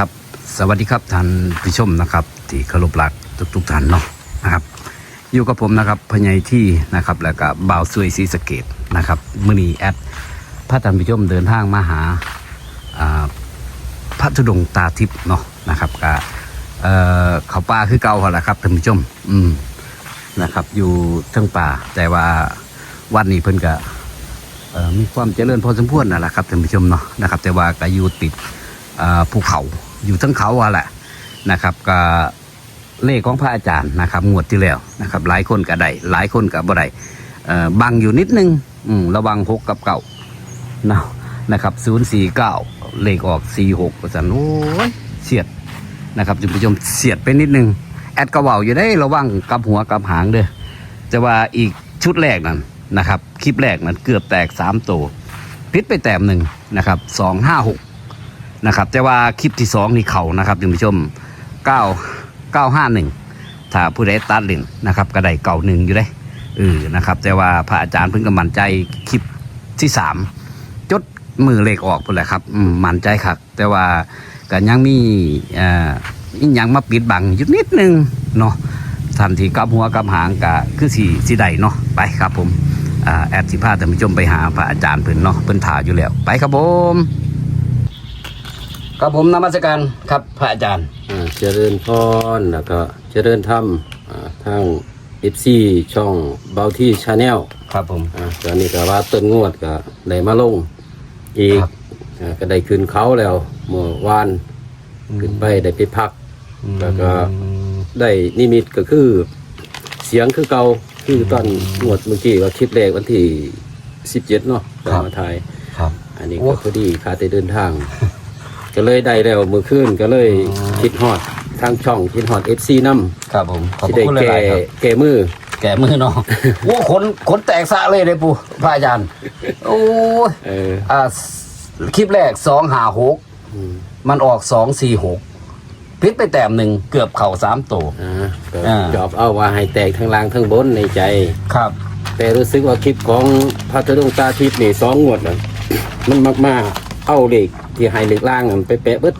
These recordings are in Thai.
ครับ สวัสดีครับท่านผู้ชมนะครับ ที่เคารพรักทุกๆท่านเนาะนะครับ อยู่กับผมนะครับพญายที่นะครับ แล้วก็บ่าวซวยศรีสะเกดนะครับมือนีแอดพระท่านผู้ชมเดินทางมาหาพระธุดงตาทิพย์เนาะนะครับก็เอ่อเขาป่าคือเก่าหั่นแหละครับท่านผู้ชม อืมนะครับ อยู่เทิงป่าแต่ว่าวันนี้เพิ่นก็มีความเจริญพอสมควรนั่นแหละครับท่านผู้ชมเนาะนะครับ แต่ว่าก็อยู่ติดภูเขา อยู่ทั้งเขาอะแหละนะครับก็เลขของพระอาจารย์นะครับงวดที่แล้วนะครับหลายคนก็ได้หลายคนก็บ่ได้เอ่อบังอยู่นิดนึงอืมระวังหกกับเก่าเนาะนะครับศูนย์สี่เก้าเลขออกสี่หกสันโอ้ยเฉียดนะครับท่านผู้ชมเฉียดไปนิดนึง แอดกระเบาอยู่ได้ระวังกับหัวกับหางเด้อจะว่าอีกชุดแรกนั่นนะครับ คลิปแรกนั้นเกือบแตกสามตัวพิษไปแต้มหนึ่งนะครับสองห้าหก นะครับ แต่ว่าคลิปที่สองนี่เขานะครับท่านผู้ชมเก้าเก้าห้าหนึ่งถ้าผู้ใดตัดเล่นนะครับก็ได้เก่าหนึ่งอยู่ได้เออนะครับ แต่ว่าพระอาจารย์เพิ่งกำมั่นใจคลิปที่สามจดมือเลขออกพุ่นแหละครับมมั่นใจครับแต่ว่าก็ยังมีอ่ออีกอยังมาปิดบังอยู่นิดนึงเนาะทันทีกับหัวกับหางก็คือสีสีใดเนาะไปครับผมอ่าแอดสิพาท่านผู้ชมไปหาพระอาจารย์เพิ่นเนาะเพิ่นถ่ายอยู่แล้ว ไปครับผม ครับผมนมัสการครับพระอาจารย์อ่าเจริญพรแล้วก็เจริญธรรมอ่าทางเอฟซีช่องเบาที่ชาแนลครับผม อ่าตอนนี้ก็ว่าต้นงวดก็ได้มาลงอีกครับ อ่าก็ได้ขึ้นเขาแล้วเมื่อวานขึ้นไปได้ไปพัก แล้วก็ได้นิมิตก็คือ เสียงคือเก่าคือตอนงวดเมื่อกี้ว่าคลิปแรกวันที่สิบเจ็ดเนาะตอนมาถ่าย ครับ อันนี้โอ้ ก็พอดีคาแต่เดินทาง ก็เลยได้แล้วมือขึ้นก็เลยอ๋อคิดฮอดทางช่องคิดฮอดเอฟซีน้ครับผมขอบำที่พระได้คุณหแก่ลายๆครับ แก่มือ แก่มือเนาะ โอ้ขนขนแตกสะเลยเลยปู่พระอาจารย์ โอ้ยเออ อ่าคลิปแรกสองหาหกอืม มันออกสองสี่หกพิษไปแต้มหนึ่งเกือบเข่าสามตัว อ่าก็อ่า จอบเอาว่าให้แตกทั้งล่างทั้งบนในใจ ครับ แต่รู้สึกว่าคลิปของพระธดงตาทิพย์นี่สองงวดแล้วมันมากมาเอาเหล็ก ที่ให้เหล็กล่างนั่นไปแปะเบิด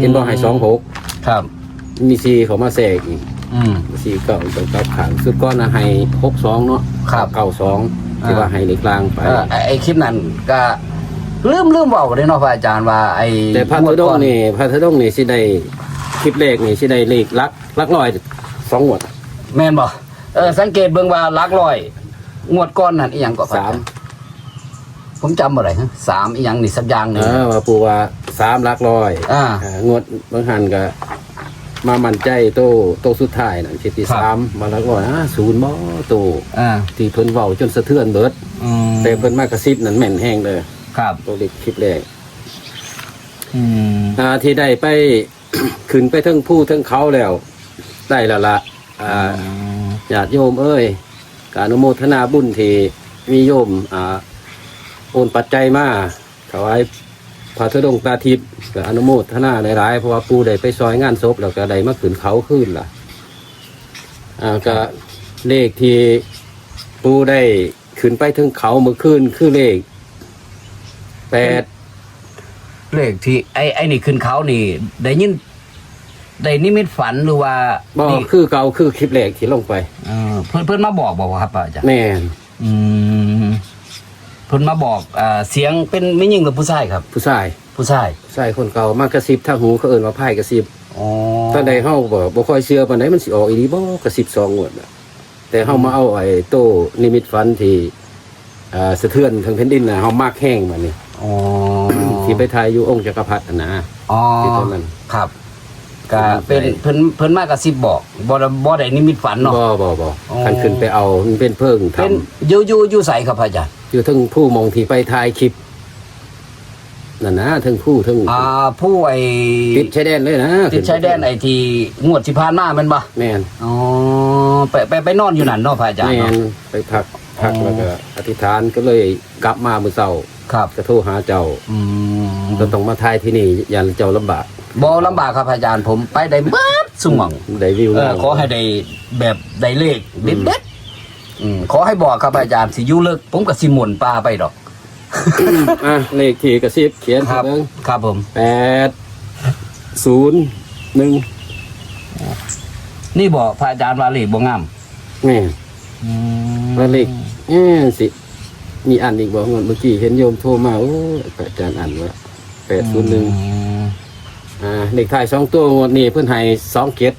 เห็นบ่ให้สองหกครับ มีซีเขามาแทรกอีกอืม ซีเก่าเก่าเก่าขังสุดก้อนนะให้หกสองเนาะครับ เก่าสองที่อ่าว่าให้เหล็กล่างไป เออไอ้ไอ้คลิปนั้นก็ลืมลืมบอกเลยเนาะพระอาจารย์ว่าไอ้แต่พระงวธุดงก่อค์นี่พระธุดงค์นี่สิได้คลิปแรกนี่สิได้เลขลักลักลอยสองงวด แม่นบ่เออสังเกตเบิ่งว่าหลักร้อย งวดก้อนนั่นอีหยังก็พระสามอจรย์ ผมจำบ่ได้ฮะสามอีหยังนี่สักอย่างหนึเองอว่าปูว่าสามลักลอยอ่า อ่างวดบางหันก็มามั่นใจโตโตสุดท้ายนั่นสิที่ครับ สามมาลักลอยอ่าศูนย์บ่โตอ่าที่เพิ่นเว้าจนสะเทือนเบิด อืมแต่เพิ่นมากระซิบนั่นแม่นแห้งเลยครับ ตัวเลขคลิปแรกอืมอ่าที่ได้ไป ขึ้นไปเทั้งผู้เทั้งเขาแล้ว ได้แล้วละอ่า ญาติโยมเอ้ยกอนุโมทนาบุญที่มีโยมอ่า โอนปัจจัยมาถวายพระธุดงค์ตาทิพย์ก็อนุโมทนาหลายๆเพราะว่าปูได้ไปซอยงานศพแล้วก็ได้มาขึ้นเขาขึ้นล่ะอ่าก็เลขที่ปูได้ขึ้นไปถึงเขาเมื่อคืนคือเลขแปดเลขที่ไอ้ไอ้นี่ขึ้นเขานี่ ได้ยินได้นิมิตฝันหรือว่าบอนี่คือเก่าคือคลิปแรกที่ลงไปเออเพิ่นเพิ่นมาบอกบอกว่าครับอาจารย์แม่นอืมเพิ่นมาบอกอ่าเสียงเป็นไม่ยิ่งหรือผู้ชายครับ ผู้ชายผู้ชายผู้ชายคนเก่ามากระซิบทางหูเขาเอิ้นว่าไพ่กระซิบอ๋อตอนใดเฮาบ่บ่ค่อยเชื่อปานใดมันสิออกอีหลีบ่ก็12งวดน่ะแต่เฮามาเอาไอ้โตนิมิตฝันที่อ่าสะเทือนทั้งแผ่นดินน่ะเฮามากแห้งบัดนี้อ๋อที่ไปถ่ายอยู่องค์จักรพรรดิน่ะนะอ๋อที่ตอนนั้นครับก็เป็นเพิ่นเพิ่นมากระซิบบอกบ่ได้บ่ได้นิมิตฝันเนาะบ่บ่บ่อ๋อคันขึ้นไปเอามันเป็นเพิ่งทำเป็นอยู่อยู่อยู่ใสครับอาจารย์ อยู่เทั้งผู้มองที่ไปถ่ายคลิปนั่นนะเทั้งผู้เทั้งอ่าผู้ไอ้ติดชายแดนเลยนะติดชายแดนไอ้ที่งวดที่ผ่านมาแม่นบ่แม่นอ๋อไปไปไปนอนอยู่นั่นเนาะพระอาจารย์แม่เนาะนไปพักพักอ๋อแล้วก็อธิษฐานก็เลยกลับมามื้อเช้าครับก็โทรหาเจ้าอืมก็ต้องมาถ่ายที่นี่ยันเจ้าลำบากบ่ลำบากครับอาจารย์ผมไปได้เบิดสุหม่องได้วิวเออนั่งขอให้ได้แบบได้เลขเด็ดเด็ดๆ อืมขอให้บอกครับอาจารย์สิอยู่เลิกผมก็สิหมุนปลาไปดอก อะเลขที่กระซิบเขียนครับ เบิ่งครับผม แปดศูนย์หนึ่งนี่บอกพระอาจารย์ว่าเลขบ่งามแม่ว่าเลขเอ๊ะสิ มีอันอีกบอกเมื่อกี้เห็นโยมโทรมาโอ้ยอาจารย์อ่านว่าแปดศูนย์หนึ่งอ่าเลขท้ายสองตัวงวดนี้เพื่อนให้สองเจ็ด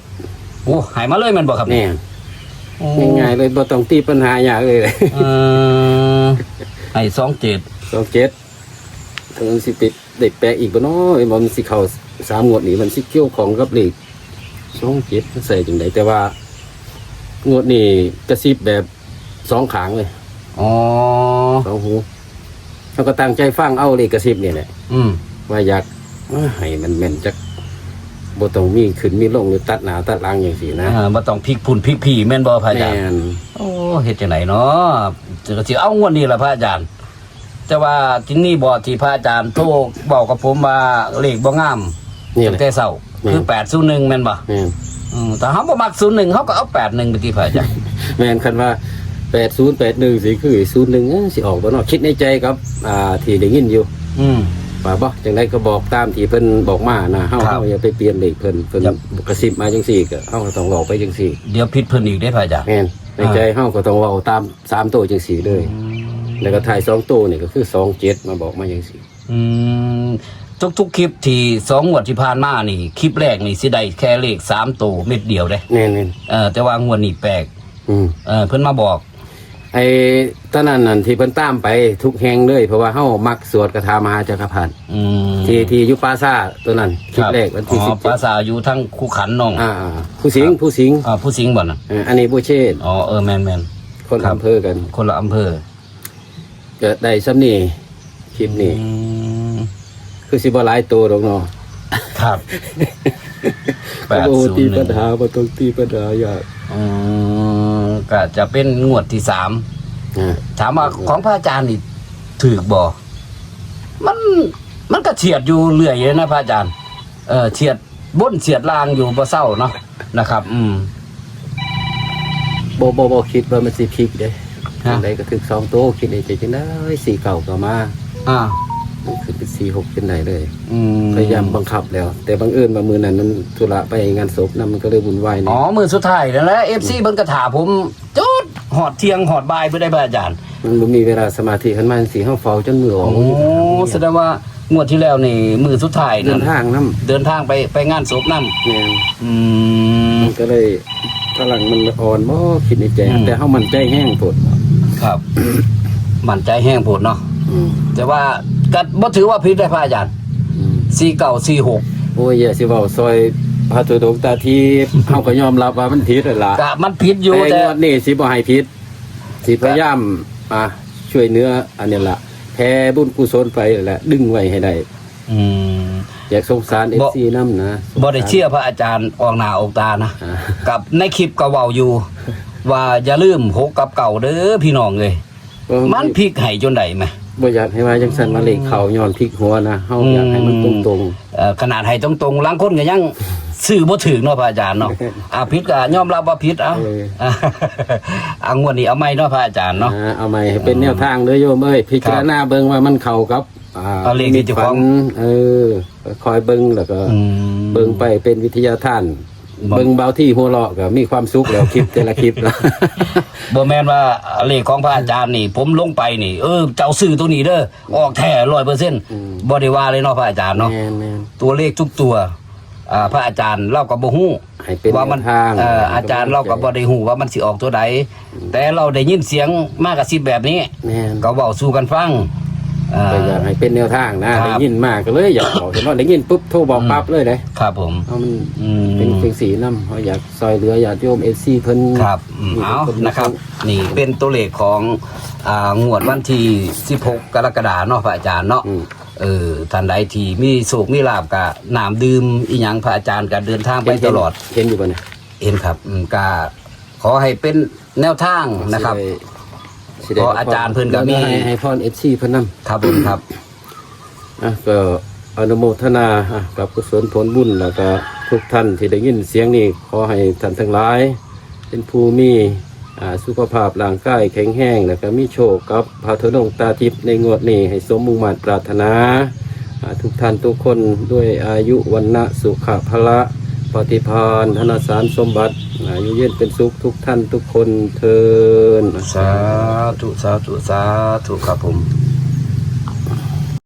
โอ้หายมาเลยแมันบอกครับแน่ โอ้ง่ายๆเลยบ่ต้องตีปัญหาอย่างเลยเออให้สองเจ็ดสองเจ็ดมันสิติดเด็กแปลกอีกบ่เนาะไอ้บอมันสิเข้าสามงวดนี้มันสิเกี่ยวของกับเลขสองเจ็ดมันใส่จังไดแต่ว่างวดนี้กระซิบแบบสองขางเลยอ๋อสองหูเขาก็ตั้งใจฟังเอาเลขกระซิบนี่แหละอืมว่าอยากว่าให้มันแม่นจัก บ่ต้องมีขึ้นมีลงหรือตัดหนาตัดหลังอย่างสีนะอ่าบ่ต้องพลิกพุ่นพลิกผีแม่นบ่พระอาจารย์แม่นโอ้เฮ็ดจังไหนเนาะจะก็สิเอางวดนี้ล่ะพระอาจารย์ แต่ว่าที่นี่บ่ที่พระอาจารย์โทรบอกกับผมว่าเลขบ่งามนี่แหตั้ละงแต่เช้าอืมคือ801แม่นบ่แม่นอืมแต่เฮาบ่มัก01เฮาก็เอา81ไปที่พระอาจารย์ แม่นคันว่าแปดศูนย์แปดหนึ่งสิคือศูนย์หนึ่งสิออกบ่เนาะคิดในใจครับ อ่าที่ได้ยินอยู่ อืม ว่าบ่จังไดก็บอกตามที่เพิ่นบอกมานะเฮาครับ เฮาอย่าไปเปลี่ยนเลขเพิ่นเพิ่นครับกระซิบมาจังซี่ก็เฮาก็ต้องเว้าไปจังซี่เดี๋ยวผิดเพิ่นอีกได้พระอาจารย์แม่นในใจเฮาก็ต้องเว้าตามสามตัวจังซี่เลย แล้วก็ถ่ายสองตัวนี่ก็คือสองเจ็ดมาบอกมาจังซี่อืมทุกทุกๆคลิปที่สองงวดที่ผ่านมานี่ คลิปแรกนี่สิได้แค่เลขสามตัวเม็ดเดียวเด้แม่นเออแต่ว่างวดนี้แปลกๆอืม เออเพิ่นมาบอก ไอ้ตอนนั้นนั่นที่เพิ่นตามไปทุกแห่งเลย เพราะว่าเฮามักสวดคาถามหาจักรพรรดิอืมที่ที่อยุปราซาตัวนั้นคลิปแรกวันที่อ๋สิอบภาษาอยู่ทั้งคู่ขันน้องอ่าผู้สิงห์ผู้สิงห์อ่าผู้สิงห์บ่น่ะเอ่ออันนี้ผู้เชษฐ์อ๋อเออแมนแมนคนครับอำเภอกันคนละอำเภอเกิดได้ซ้ำนี่คลิปนี้ อืมคือสิบ่หลายตัวดอกเนาะครับแปดโอ้ศูนตีย์หปันึ่ญงหาบ่ต้องตีปัญหาอยาก อืม ก็จะเป็นงวดที่สามอ่าถามว่าของพระอาจารย์นี่ถือบ่มันมันก็เฉียดอยู่เรื่อยเลยนะพระอาจารย์ เออเฉียดบนเฉียดล่างอยู่บ่เศร้าเนาะนะครับ อืม บ่บ่บ่คิดว่ามันสิพลิกเด้ฮะจังไดก็ถึกสองตัวคิดในใจจังได๋สี่เก่าก็มาอ่า มันขึ้นเป็นสี่หกจังไดเลย อืมพยายามบังคับแล้ว แต่บังเอิญมามือนั้นมันธุระไปงานศพนะมันก็เลยวุ่นวายอ๋นี่อมือสุดท้ายนั่นแหละ FC เพิ่นก็ถามผมจุดหอดเที่ยงหอดบ่ายเพื่อได้พระอาจารย์มันบ่มีเวลาสมาธิขันมาสีห้าเฝ้าจนมือออกโอ้แสดงว่างวดที่แล้วนี่ มือสุดท้ายเดินั่นนทางน้เดินทางไปไปงานศพนั่นำแม่นอืม มันก็เลยพลังมันอ่อนบ่คิดในใจ อืม แต่เฮามันใจแห้งโพดครับ มั่นใจแห้งโพดเนาะอืมแต่ว่า ก็บ่ถือว่าผิดได้พระอาจารย์อืมสี่เก่าสี่หกโอ้ยอย่าสิเว้าซอยพระตุดงตาทีเฮาก็ยอมรับว่ามันผิดนั่นล่ะก็มันผิดอยู่แต่แต่งวดนี้สิบ่ให้ผิดสิพยายามอะช่วยเนื้ออันนี้ล่ะแผ่บุญกุศลไปนั่นแหละ ดึงไว้ให้ได้ อืม อยากสงสาร บ่ FC นำนะสงสารบ่ได้เชื่อพระอาจารย์ออกหน้าออกตานะอ่ากับในคลิปก็เว้าอยู่ ว่าอย่าลืมหกกับเก่าเด้อพี่น้องเอ้ยมันพลิกให้จนได้ไหม บ่อยากให้ว่าจังซั่นมาเลขเขาย้อนพลิกหัวนะเฮาอยากให้มันตรงเอ่อขนาดให้ตรงๆลางคนก็ยังซื้อบ่ถึงเนาะพระอาจารย์เนาะอ่าผิดก็ยอมรับว่าผิดเอ้าเอออ่างวดนี้เอาใหม่เนาะพระอาจารย์ๆเนาะอ่าเอาใหม่ให้เป็นแนวทางเด้อโยมเอ้ยพิจารณาเบิ่งว่ามันเข้ากับอ่าเอาเลขที่เจ้าของฝันเออคอยเบิ่งแล้วก็อืมเบิ่งไปเป็นวิทยาทานบ่ เบิ่งเบาที่หัวเราะก็มีความสุขแล้วคลิปแต่ละคลิปแล้วบ่แม่นว่าเลขของพระอาจารย์นี่ ผมลงไปนี่ เออเจ้าซื้อตัวนี้เด้อออกแท้100%บ่ได้ว่าเลยเนาะพระอาจารย์เนาะแม่นแม่นตัวเลขทุกตัวอ่าพระอาจารย์เล่ากับบ่ฮู้ให้เป็นว่ามันแนวทางเอ่ออาจารย์เล่ากับบ่ได้ฮู้ว่ามันสิออกตัวใดแต่เราได้ยินเสียงมากกระซิบแบบนี้แม่นก็เว้าสู่กันฟัง อ่าก็อยากให้เป็นแนวทางนะ ครับ ได้ยินมากก็เลยอยากบอกเห็นว่าได้ยินปุ๊บโทรบอกปั๊บเลยเด้ครับผมเอามันอืมเป็นเพียงสีน้ำเขาอยากซอยเหลือญาติโยมเอซีเพิ่น ครับอืมเอานะครับ นี่เป็นตัวเลขของอ่างวดวันที่16กรกฎาคมเนาะพระอาจารย์เนาะอืม เออท่านใดที่มีโศกมีลาบกะน้ำดื่มอีหยังพระอาจารย์ก็เดินทางไปตลอด เห็นอยู่ป่ะเนี่ย เห็นครับอืมก็ขอให้เป็นแนวทางนะครับ สิได้ เพราะอาจารย์เพิ่นก็มี ให้ให้พรเอซีเพิ่นนำครับผมครับอะก็อนุโมทนาอะกับกุศลผลบุญแล้วก็ทุกท่านที่ได้ยินเสียงนี้ขอให้ท่านทั้งหลาย เป็นผู้มีอ่าสุขภาพร่างกายแข็งแรงแล้วก็มีโชคกับพระธุดงค์ตาทิพย์ในงวดนี้ให้สมมุ่งมั่นปรารถนาอ่าทุกท่านทุกคนด้วยอายุวันนะสุขภละ ปฏิพานธนสารสมบัติอายุเย็นเป็นสุขทุกท่านทุกคนเทินสาธุสาธุสาธุครับผม